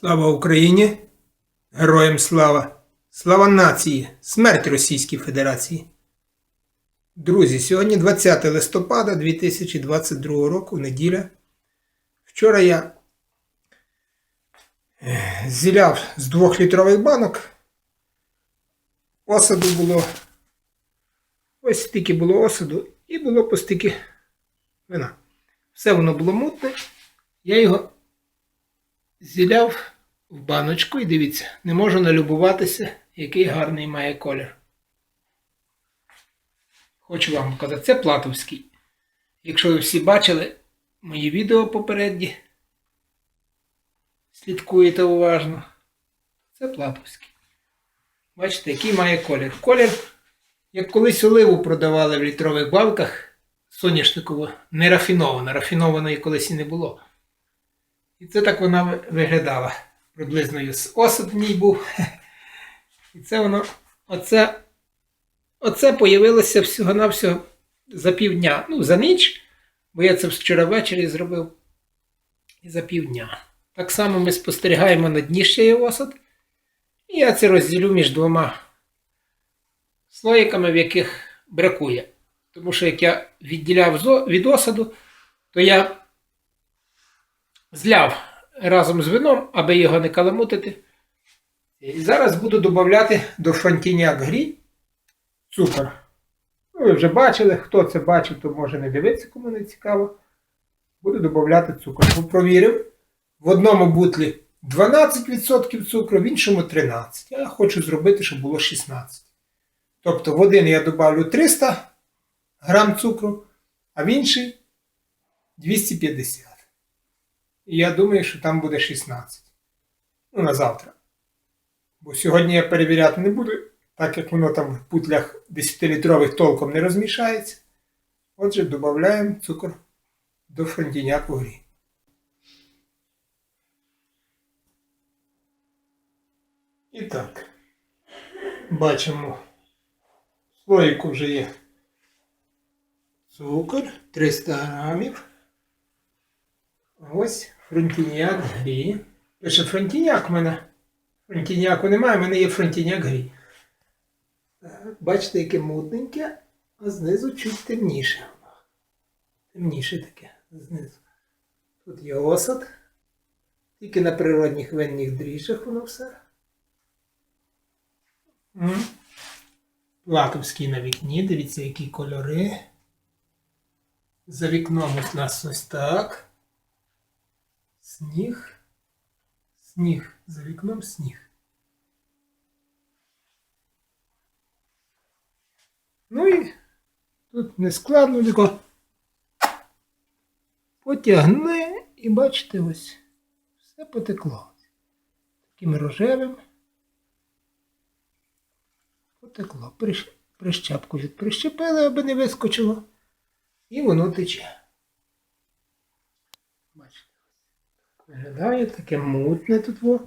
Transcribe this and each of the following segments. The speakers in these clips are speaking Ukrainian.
Слава Україні! Героям слава! Слава нації! Смерть Російській Федерації! Друзі, сьогодні 20 листопада 2022 року, неділя. Вчора я е, зіляв з двохлітрових банок. Осаду було. Ось стільки було осаду і було по вина. Все воно було мутне. Я його зіляв в баночку і дивіться, не можу налюбуватися, який гарний має колір. Хочу вам показати, це платовський. Якщо ви всі бачили мої відео попередні, слідкуєте уважно, це платовський. Бачите, який має колір. Колір, як колись оливу продавали в літрових банках, соняшниково, не рафінована. Рафінованої колись і не було. І це так вона виглядала. Приблизно осад в ній був. І це воно, оце, оце появилося всього-навсього за півдня. Ну, за ніч, бо я це вчора ввечері зробив. І за півдня. Так само ми спостерігаємо на дні ще є осад. І я це розділю між двома слоїками, в яких бракує. Тому що як я відділяв від осаду, то я зляв разом з вином, аби його не каламутити. І зараз буду додати до фронтіняк грі цукор. Ну, ви вже бачили, хто це бачив, то може не дивитися, кому не цікаво. Буду додати цукор. Провірив. В одному бутлі 12% цукру, в іншому 13%. Я хочу зробити, щоб було 16%. Тобто в один я додавлю 300 грам цукру, а в інший 250. І я думаю, що там буде 16. Ну, на завтра. Бо сьогодні я перевіряти не буду, так як воно там в путлях 10-літрових толком не розмішається. Отже, додаємо цукор до фронтіняку грі. І так, бачимо, в слоїку вже є цукор 300 грамів. Ось фронтіняк грі. Пише фронтіняк в мене. Фронтіняку немає, в мене є фронтіняк грі. Бачите, яке мутненьке, а знизу чуть темніше. Темніше таке знизу. Тут є осад. Тільки на природних винних дріжджах воно все. М. Лаковський на вікні, дивіться, які кольори. За вікном у нас ось так. Сніг. Сніг. За вікном сніг. Ну і тут не складно тако. Потягни і бачите ось. Все потекло. Таким рожевим. Потекло. Прищ- Прищепку від прищепили, аби не вискочило. І воно тече. Бачите. Виглядає таке мутне тут.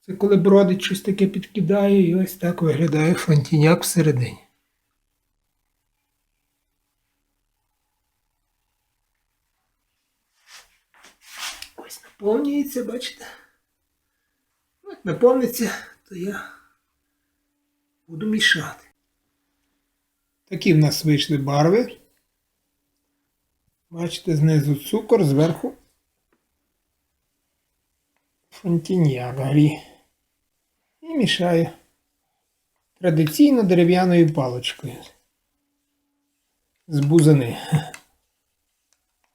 Це коли бродить щось таке підкидає, і ось так виглядає фонтіняк всередині. Ось наповнюється, бачите? От наповниться, то я буду мішати. Такі в нас вийшли барви. Бачите, знизу цукор, зверху фонтіньяк. І мішаю традиційно дерев'яною паличкою. З бузини.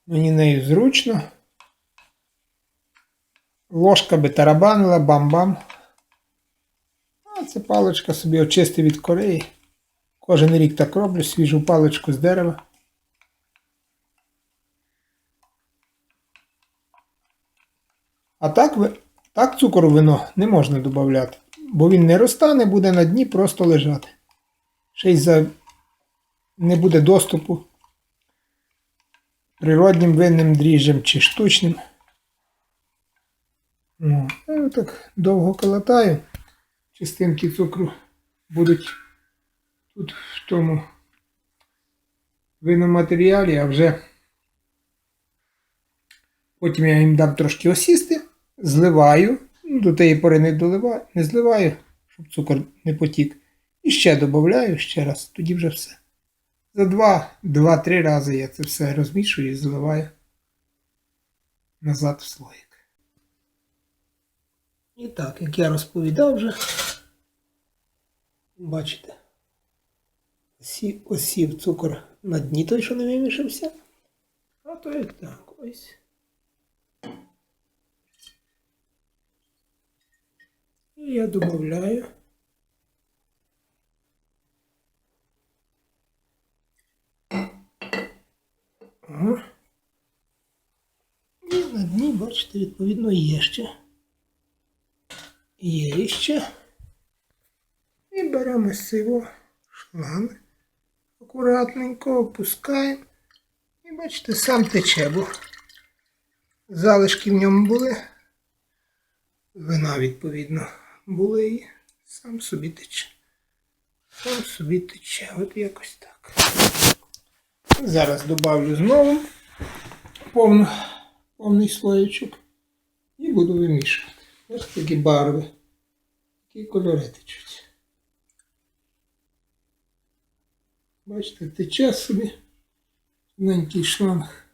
Мені нею зручно. Ложка би тарабанила, бам-бам. А це паличка собі очистив від кореї. Кожен рік так роблю, свіжу паличку з дерева. А так, ви- так цукор вино не можна додати, бо він не розтане, буде на дні просто лежати. Ще й за не буде доступу природнім винним дріжджам чи штучним. Ну, я так довго колотаю. Частинки цукру будуть тут в тому виноматеріалі, а вже потім я їм дам трошки осісти, зливаю Ну, до тієї пори не доливаю, не зливаю, щоб цукор не потік. І ще додаю ще раз, тоді вже все. За два, два-три рази я це все розмішую і заливаю назад в слоїк. І так, як я розповідав вже, бачите, осів, цукор на дні той, що не вимішався. А то як так, ось. Я додаю. І на дні, бачите, відповідно, є ще. Є ще. І беремо цього шланг. Акуратненько опускаємо. І бачите, сам тече, бо залишки в ньому були. Вина, відповідно, були і сам собі тече. Сам собі тече. От якось так. Зараз добавлю знову повну, повний слоєчок і буду вимішувати. Ось такі барви, такі кольори течуть. Бачите, тече собі тоненький шланг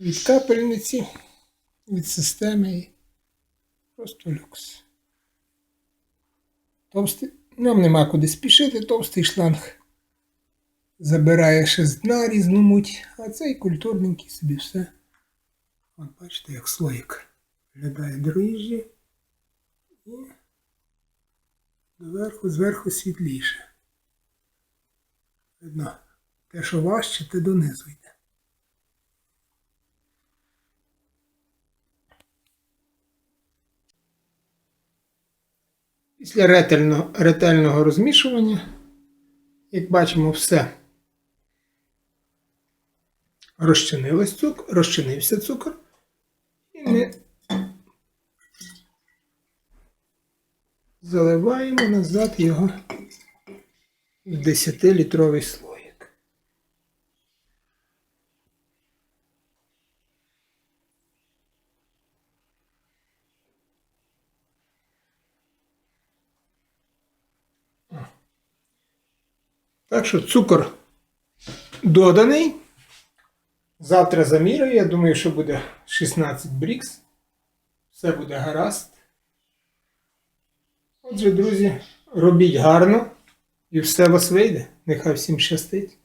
від капельниці, від системи і просто люкс. Товстий, нам нема куди спішити, товстий шланг забирає ще з дна різну муть, а цей культурненький собі все. От бачите, як слоїк виглядає дріжджі і доверху, зверху світліше. Видно, те, що важче, те донизу йде. Після ретельного, ретельного розмішування, як бачимо, все розчинилось цукор, розчинився цукор, і ми заливаємо назад його в 10-літровий слоїк. Так що цукор доданий. Завтра замірюю, я думаю, що буде 16 брікс. Все буде гаразд. Отже, друзі, робіть гарно і все вас вийде. Нехай всім щастить.